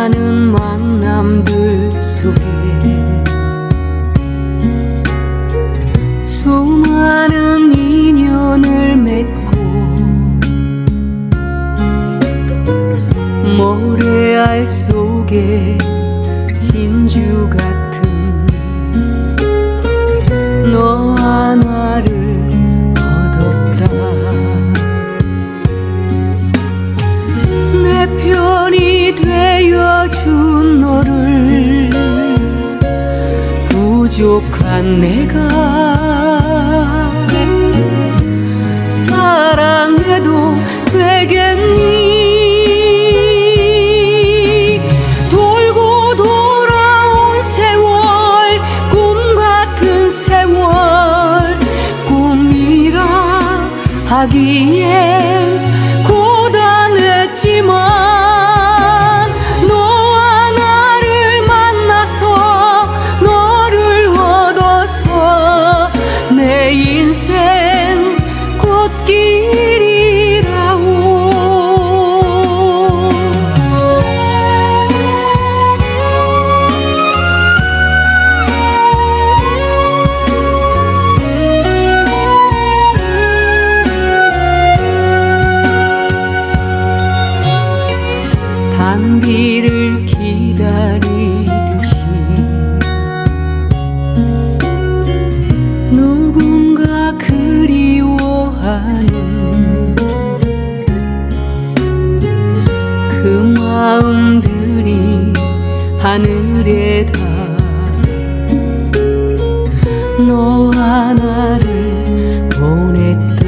수많은 만남들 속에 수많은 인연을 맺고 모래알 속에 진주 같은 부족한 내가 사랑해도 되겠니? 돌고 돌아온 세월 꿈 같은 세월 꿈이라 하기엔 그 마음들이 하늘에 다 너와 나를 보냈다.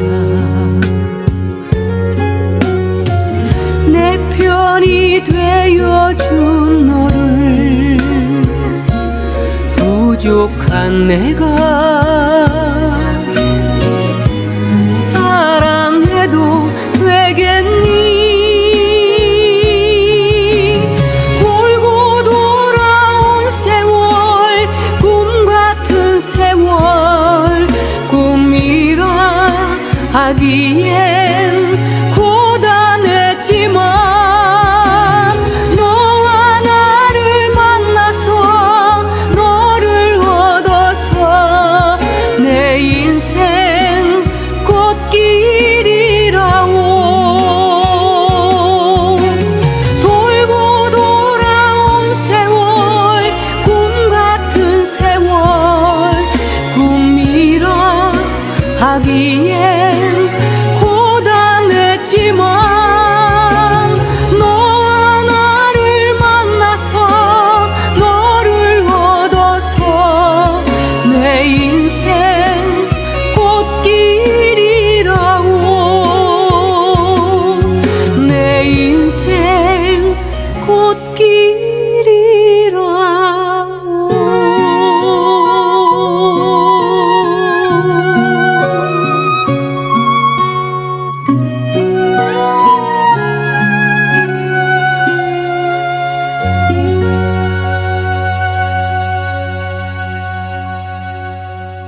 내 편이 되어준 너를 부족한 내가 하기엔 고단했지만 너와 나를 만나서 너를 얻어서 내 인생 꽃길이라고 돌고 돌아온 세월 꿈 같은 세월 꿈이라 하기엔